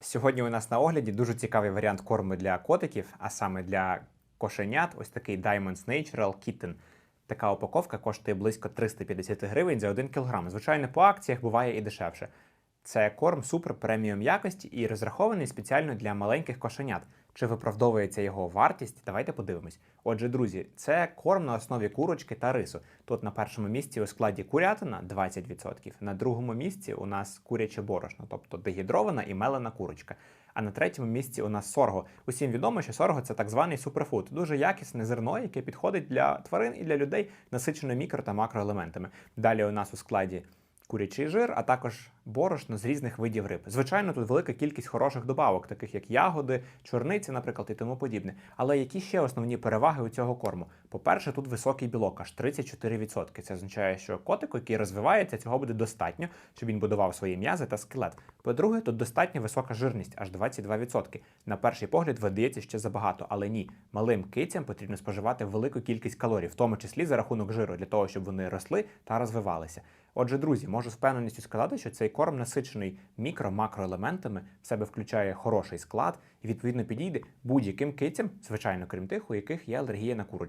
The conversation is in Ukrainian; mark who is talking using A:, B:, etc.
A: Сьогодні у нас на огляді дуже цікавий варіант корму для котиків, а саме для кошенят. Ось такий Diamonds Natural Kitten. Така упаковка коштує близько 350 гривень за 1 кг. Звичайно, по акціях буває і дешевше. Це корм супер преміум якості і розрахований спеціально для маленьких кошенят. Чи виправдовується його вартість? Давайте подивимось. Отже, друзі, це корм на основі курочки та рису. Тут на першому місці у складі курятина 20%, на другому місці у нас куряче борошно, тобто дегідрована і мелена курочка. А на третьому місці у нас сорго. Усім відомо, що сорго це так званий суперфуд, дуже якісне зерно, яке підходить для тварин і для людей, насичене мікро та макроелементами. Далі у нас у складі курячий жир, а також борошно з різних видів риб. Звичайно, тут велика кількість хороших добавок, таких як ягоди, чорниці, наприклад, і тому подібне. Але які ще основні переваги у цього корму? По-перше, тут високий білок, аж 34%. Це означає, що котику, який розвивається, цього буде достатньо, щоб він будував свої м'язи та скелет. По-друге, тут достатньо висока жирність, аж 22%. На перший погляд видається ще забагато, але ні. Малим кицям потрібно споживати велику кількість калорій, в тому числі за рахунок жиру, для того, щоб вони росли та розвивалися. Отже, друзі, можу з впевненістю сказати, що цей корм насичений мікро-макроелементами, в себе включає хороший склад і відповідно підійде будь-яким кицям, звичайно, крім тих, у яких є алергія на курочку.